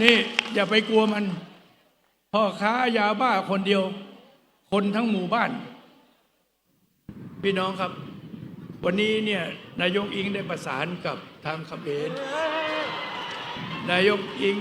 นี่อย่าไปกลัวมัน พ่อค้ายาบ้าคนเดียว คนทั้งหมู่บ้าน พี่น้องครับ วันนี้เนี่ยนายกอิงได้ประสานกับทางขเขมรนายกอิง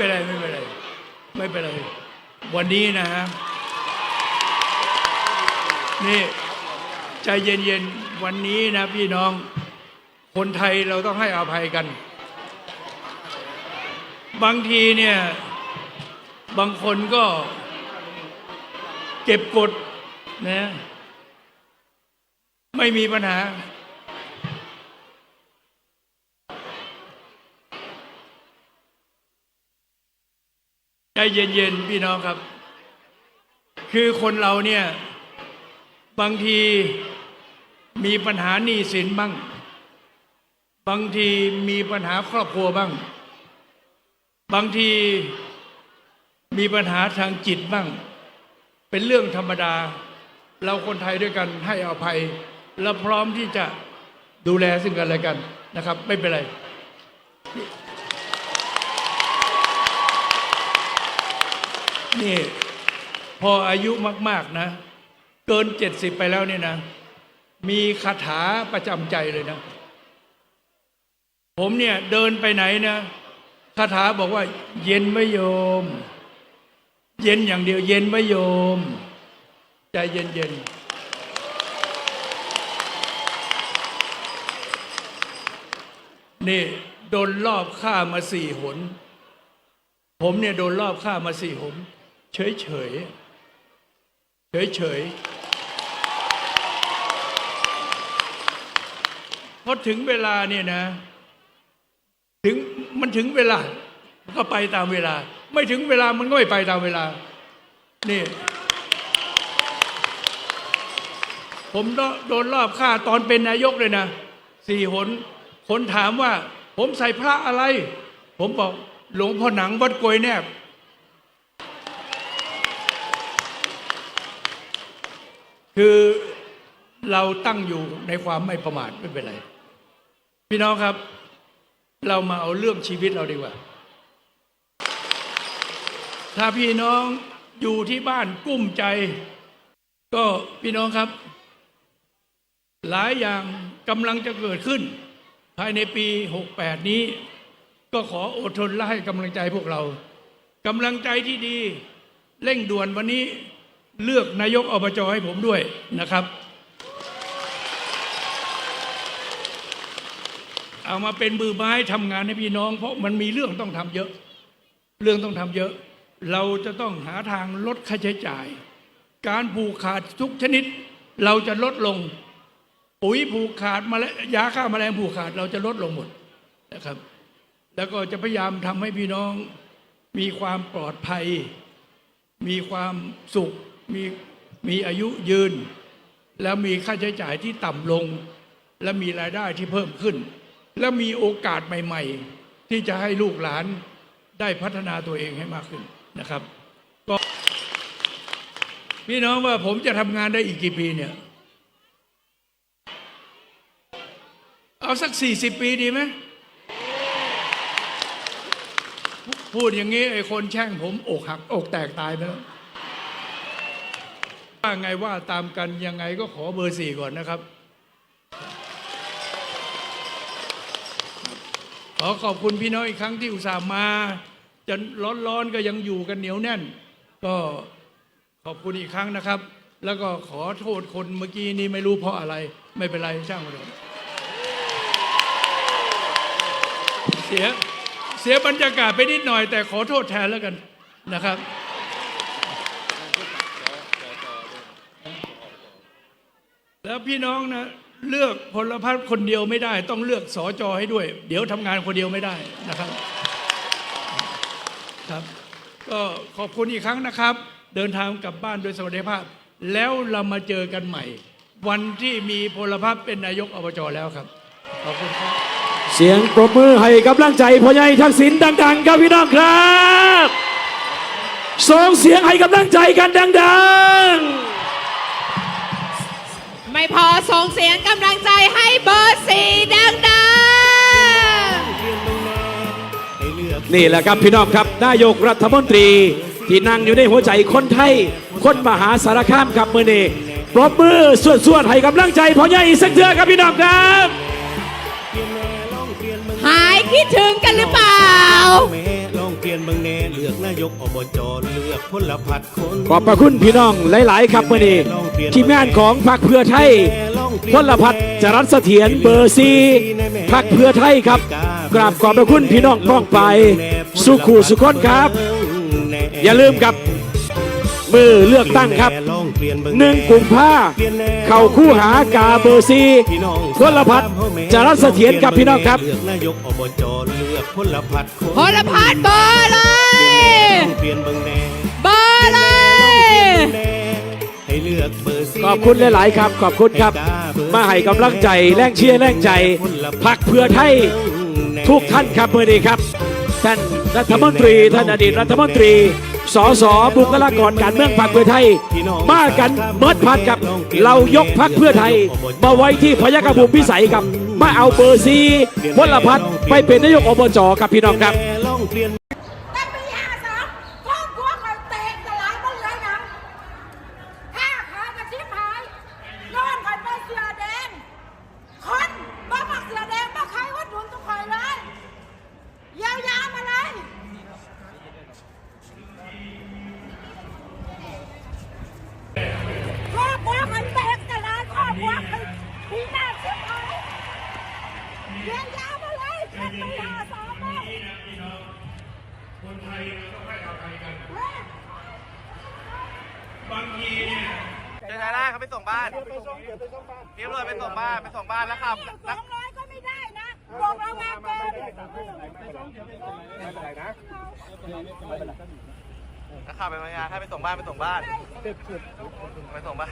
เป็นไรไม่เป็นไรไม่เป็นไรวันนี้นะฮะนี่ใจเย็นๆวันนี้นะพี่น้องคนไทยเราต้องให้อภัยกัน บางทีเนี่ย บางคนก็เก็บกดนะไม่มีปัญหา เย็นๆพี่น้องครับ คือคนเราเนี่ยบางทีมีปัญหาหนี้สินบ้าง บางทีมีปัญหาครอบครัวบ้าง บางทีมีปัญหาทางจิตบ้าง เป็นเรื่องธรรมดา เราคนไทยด้วยกันให้อภัย และพร้อมที่จะดูแลซึ่งกันและกันนะครับ ไม่เป็นไร นี่ พออายุมากๆนะ เกินเจ็ดสิบไปแล้วเนี่ยนะ มีคาถาประจำใจเลยนะ ผมเนี่ยเดินไปไหนนะคาถาบอกว่า เย็นไม่โยม เย็นอย่างเดียว เย็นไม่โยม ใจเย็นเย็นๆนี่โดนรอบฆ่ามาสี่หน ผมเนี่ยโดนรอบฆ่ามาสี่หน เฉยเฉยเฉยเฉยพอถึงเวลาเนี่ยนะ ถึงมันถึงเวลาก็ไปตามเวลา ไม่ถึงเวลามันก็ไม่ไปตามเวลา นี่ ผมโดนรอบฆ่าตอนเป็นนายกเลยนะสี่หนคนถามว่า ผมใส่พระอะไร ผมบอกหลวงพ่อหนังวัดกวยแนบ คือเราตั้งอยู่ในความไม่ประมาทไม่เป็นไร พี่น้องครับ เรามาเอาเรื่องชีวิตเราดีกว่า ถ้าพี่น้องอยู่ที่บ้านกุ้มใจ ก็พี่น้องครับ หลายอย่างกำลังจะเกิดขึ้น ภายในปี 68 นี้ ก็ขออดทนและให้กำลังใจพวกเรากำลังใจที่ดี เร่งด่วนวันนี้ เลือกนายกอบจให้ผมด้วยนะครับ เอามาเป็นมือไม้ทำงานให้พี่น้อง เพราะมันมีเรื่องต้องทำเยอะ เรื่องต้องทำเยอะ เราจะต้องหาทางลดค่าใช้จ่าย การผูกขาดทุกชนิด เราจะลดลง ปุ๋ยผูกขาดมาแล้วยาฆ่าแมลงผูกขาด เราจะลดลงหมดนะครับ แล้วก็จะพยายามทำให้พี่น้องมีความปลอดภัย มีความสุข มีมีอายุยืน แล้วมีค่าใช้จ่ายที่ต่ำลง และมีรายได้ที่เพิ่มขึ้น และมีโอกาสใหม่ ๆ ที่จะให้ลูกหลานได้พัฒนาตัวเองให้มากขึ้นนะครับก็พี่น้องว่าผมจะทำงานได้อีกกี่ปีเนี่ย เอาสักสี่สิบปีดีไหมพูดอย่างนี้ไอ้คนแช่งผมอกหักอกแตกตายไปแล้ว ว่าไงว่าตามกันยังไงก็ขอเบอร์สี่ก่อนนะครับ ขอขอบคุณพี่น้องอีกครั้งที่อุตส่าห์มาจะร้อนๆก็ยังอยู่กันเหนียวแน่น ก็ขอบคุณอีกครั้งนะครับ แล้วก็ขอโทษคนเมื่อกี้นี้ไม่รู้เพราะอะไร ไม่เป็นไรช่างมันเถอะเสียเสียบรรยากาศไปนิดหน่อย แต่ขอโทษแทนแล้วกันนะครับ แล้วพี่น้องนะเลือกพลพัฒน์คนเดียวไม่ได้ ต้องเลือกสอจอให้ด้วย เดี๋ยวทำงานคนเดียวไม่ได้นะครับครับก็ขอบคุณอีกครั้งนะครับ เดินทางกลับบ้านโดยสวัสดิภาพ แล้วเรามาเจอกันใหม่ วันที่มีพลพัฒน์เป็นนายกอบจแล้วครับ ขอบคุณครับ เสียงปรบมือให้กำลังใจพ่อใหญ่ทักษิณดังๆครับพี่น้องครับส่งเสียงให้กำลังใจกันดัง ไม่พอส่งเสียงกำลังใจให้เบอร์สี่ดังๆนี่แหละครับพี่น้องครับนายกรัฐมนตรีที่นั่งอยู่ในหัวใจคนไทย คนมหาสารคามครับมือนี้ปรบมือส่วนๆให้กำลังใจพ่อใหญ่อีกสักเทือครับพี่น้องครับ หายคิดถึงกันหรือเปล่า เปลี่ยนเบางแน่เลือกนายกอบจเลือกพลพัดคนขอบพระคุณพี่น้องหลาย ๆ ครับมื่อนี้ทีมงานของพรรคเพื่อไทยพลพัฒน์จรัสเสถียรเบอร์ซีพรรคเพื่อไทยครับกราบขอบพระคุณพี่น้องป้องไป สุขูสุขนครับ อย่าลืมครับ มือเลือกตั้งครับหนึ่งกุมภาเข้าคู่หากาเบอร์ซีพลพัฒน์จรัสเสถียรกับพี่น้องครับเลือกนายกอบจเลือกพลพัดคนพลพัฒน์เบอร์เลยเปลี่ยนเบางแน่เบอร์เลยแน่ให้เลือกเบอร์สี่ขอบคุณหลาย ๆ ครับ ขอบคุณครับ มาให้กำลังใจแรงเชียร์แรงใจพักเพื่อไทยทุกท่านครับเมื่อนี้ครับ ท่านรัฐมนตรีท่านอดีตรัฐมนตรี สสบุคลากรการเมืองพรรคเพื่อไทย มากันเมิดพัดครับ เรายกพักเพื่อไทย มาไว้ที่พยากภูมิพิสัยครับ มาเอาเบอร์ซีพลพัฒน์ไปเป็นนายกอบจครับพี่น้องครับ แม่ลองเปลี่ยน แต่ปีห้าสองครอบครัวคอยเตะจะหลายคนเลยนะถ้าขากระชิบหายนอนคอยไปเสือแดง คนบ้ามักเสือแดงบ้าใครวัดหนุนทุกคอยเลยยาวๆมาเลยครอบครัวคอยเตะจะหลายครอบครัวคอยปีหน้าชิบหายยาว ๆมาเลยเป็นปีห้าสองเลยเจอชายล่าเขาไปส่งบ้านพี่ตำรวจไปส่งบ้านไปส่งบ้านแล้วขับสแล้วองร้อยก็ไม่ได้นะบอกเรามาเกินแล้วขับไปพัทยาถ้าไปส่งบ้านไปส่งบ้านไปส่งบ้าน